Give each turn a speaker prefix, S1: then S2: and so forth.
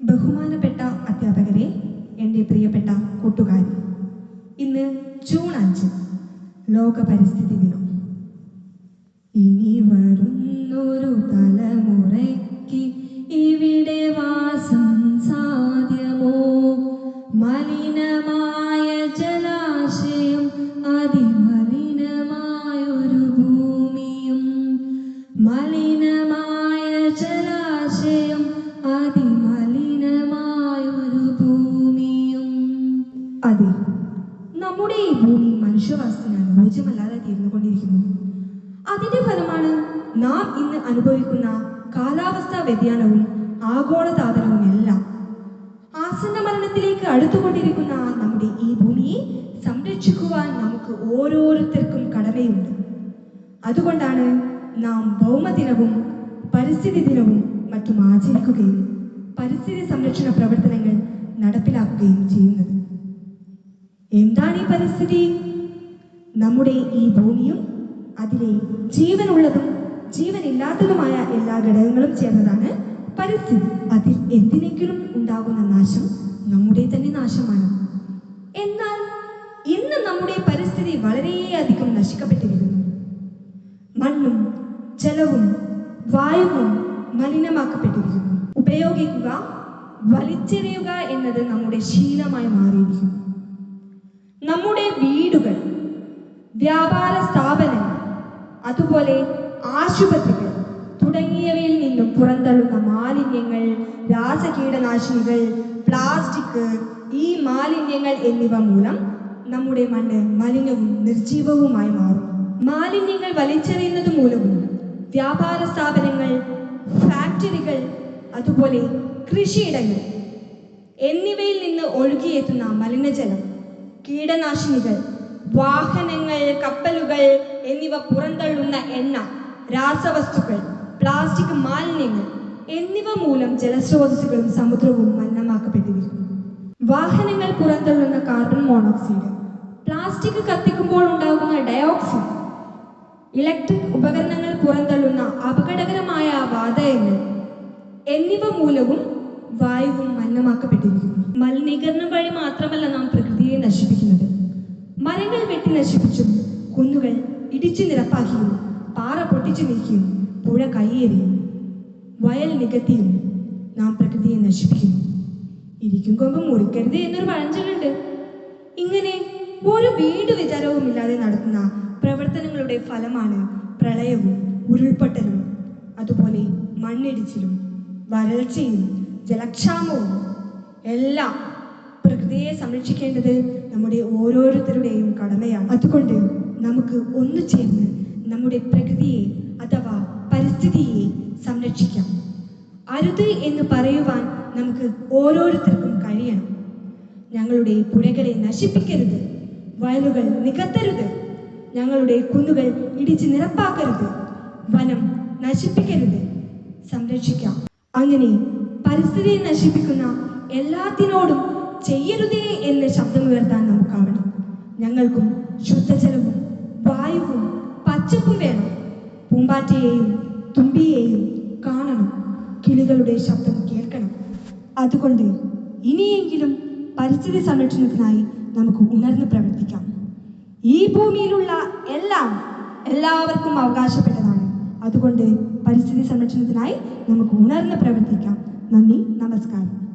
S1: ബഹുമാനപ്പെട്ട അധ്യാപകരെ എന്റെ പ്രിയപ്പെട്ട കൂട്ടുകാരി ഇന്ന് ജൂൺ അഞ്ച് ലോക പരിസ്ഥിതി ദിനം. ഇനി വരുന്നൊരു തലമുറയ്ക്ക് ഇവിടെ വാസം സാധ്യമോ? മലിനമായ ജലാശയം അതിമലിനമായൊരു ഭൂമിയും മലിനമായ ജലാശയം അതിമലിനമായൊരു അനുയോജ്യമല്ലാതെ തീർന്നുകൊണ്ടിരിക്കുന്നു അതിന്റെ ഫലമാണ് നാം ഇന്ന് അനുഭവിക്കുന്ന കാലാവസ്ഥാ വ്യതിയാനവും ആഗോളതാപനവും എല്ലാം. ആസന്ന മരണത്തിലേക്ക് അടുത്തുകൊണ്ടിരിക്കുന്ന നമ്മുടെ ഈ ഭൂമിയെ സംരക്ഷിക്കുവാൻ നമുക്ക് ഓരോരുത്തർക്കും കടമയുണ്ട്. അതുകൊണ്ടാണ് നാം ഭൗമദിനവും പരിസ്ഥിതി ദിനവും മറ്റും ആചരിക്കുകയും പരിസ്ഥിതി സംരക്ഷണ പ്രവർത്തനങ്ങൾ നടപ്പിലാക്കുകയും ചെയ്യുന്നത്. എന്താണ് ഈ പരിസ്ഥിതി? നമ്മുടെ ഈ ഭൂമിയും അതിലെ ജീവനുള്ളതും ജീവനില്ലാത്തതുമായ എല്ലാ ഘടകങ്ങളും ചേർന്നതാണ് പരിസ്ഥിതി. അതിൽ എന്തിനെങ്കിലും ഉണ്ടാകുന്ന നാശം നമ്മുടെ തന്നെ നാശമാണ്. എന്നാൽ ഇന്ന് നമ്മുടെ പരിസ്ഥിതി വളരെയധികം നശിക്കപ്പെട്ടിരിക്കുന്നു. മണ്ണും ജലവും വായുവും മലിനമാക്കപ്പെട്ടിരിക്കുന്നു. ഉപയോഗിക്കുക വലിച്ചെറിയുക എന്നത് നമ്മുടെ ശീലമായി മാറിയിരിക്കുന്നു. നമ്മുടെ വീടുകൾ വ്യാപാര സ്ഥാപനങ്ങൾ അതുപോലെ ആശുപത്രികൾ തുടങ്ങിയവയിൽ നിന്നും പുറന്തള്ളുന്ന മാലിന്യങ്ങൾ രാസകീടനാശിനികൾ പ്ലാസ്റ്റിക് ഈ മാലിന്യങ്ങൾ എന്നിവ മൂലം നമ്മുടെ മണ്ണ് മലിനവും നിർജീവവുമായി മാറും. മാലിന്യങ്ങൾ വലിച്ചെറിയുന്നത് മൂലവും വ്യാപാര സ്ഥാപനങ്ങൾ ഫാക്ടറികൾ അതുപോലെ കൃഷിയിടങ്ങൾ എന്നിവയിൽ നിന്ന് ഒഴുകിയെത്തുന്ന മലിനജലം കീടനാശിനികൾ വാഹനങ്ങൾ കപ്പലുകൾ എന്നിവ പുറന്തള്ളുന്ന എണ്ണ രാസവസ്തുക്കൾ പ്ലാസ്റ്റിക് മാലിന്യങ്ങൾ എന്നിവ മൂലം ജലസ്രോതസ്സുകളും സമുദ്രവും മലിനമാക്കപ്പെട്ടിരിക്കുന്നു. വാഹനങ്ങൾ പുറന്തള്ളുന്ന കാർബൺ മോണോക്സൈഡ് പ്ലാസ്റ്റിക് കത്തിക്കുമ്പോൾ ഉണ്ടാകുന്ന ഡയോക്സിൻ ഇലക്ട്രിക് ഉപകരണങ്ങൾ പുറന്തള്ളുന്ന അപകടകരമായ വാതകങ്ങൾ എന്നിവ മൂലവും വായുവും മലിനമാക്കപ്പെട്ടിരിക്കുന്നു. മലിനീകരണം വഴി മാത്രമല്ല നാം പ്രകൃതിയെ നശിപ്പിക്കുന്നത് മരങ്ങൾ വെട്ടി നശിപ്പിച്ചും കുന്നുകൾ ഇടിച്ചു നിരപ്പാക്കിയും പാറ പൊട്ടിച്ചു നീക്കിയും പുഴ കയ്യേറിയും വയൽ നികത്തിയും നാം പ്രകൃതിയെ നശിപ്പിക്കും. ഇരിക്കും കൊമ്പ് മുറിക്കരുത് എന്നൊരു പഴഞ്ചൊല്ലുണ്ട് ഇങ്ങനെ ഒരു വീട് വിചാരവും ഇല്ലാതെ നടത്തുന്ന പ്രവർത്തനങ്ങളുടെ ഫലമാണ് പ്രളയവും ഉരുൾപൊട്ടലും അതുപോലെ മണ്ണിടിച്ചിലും വരൾച്ചയും ജലക്ഷാമവും. എല്ലാം പ്രകൃതിയെ സംരക്ഷിക്കേണ്ടത് നമ്മുടെ ഓരോരുത്തരുടെയും കടമയാണ്. അതുകൊണ്ട് നമുക്ക് ഒന്നു ചേർന്ന് നമ്മുടെ പ്രകൃതിയെ അഥവാ പരിസ്ഥിതിയെ സംരക്ഷിക്കാം. അരുത് എന്ന് പറയുവാൻ നമുക്ക് ഓരോരുത്തർക്കും കഴിയണം. ഞങ്ങളുടെ പുഴകളെ നശിപ്പിക്കരുത്. വയലുകൾ നികത്തരുത്. ഞങ്ങളുടെ കുന്നുകൾ ഇടിച്ച് നിരപ്പാക്കരുത്. വനം നശിപ്പിക്കരുത്. സംരക്ഷിക്കാം. അങ്ങനെ പരിസ്ഥിതിയെ നശിപ്പിക്കുന്ന എല്ലാത്തിനോടും ചെയ്യരുതേ എന്ന് ശബ്ദമുയർത്താൻ നമുക്കാവണം ഞങ്ങൾക്കും ശുദ്ധജലവും വായുവും പച്ചപ്പും വേണം. പൂമ്പാറ്റയെയും തുമ്പിയെയും കാണണം. കിളികളുടെ ശബ്ദം കേൾക്കണം. അതുകൊണ്ട് ഇനിയെങ്കിലും പരിസ്ഥിതി സംരക്ഷണത്തിനായി നമുക്ക് ഉണർന്ന് പ്രവർത്തിക്കാം. ഈ ഭൂമിയിലുള്ള എല്ലാം എല്ലാവർക്കും അവകാശപ്പെട്ടതാണ്. അതുകൊണ്ട് പരിസ്ഥിതി സംരക്ഷണത്തിനായി നമുക്ക് ഉണർന്ന് പ്രവർത്തിക്കാം. നന്ദി നമസ്കാരം.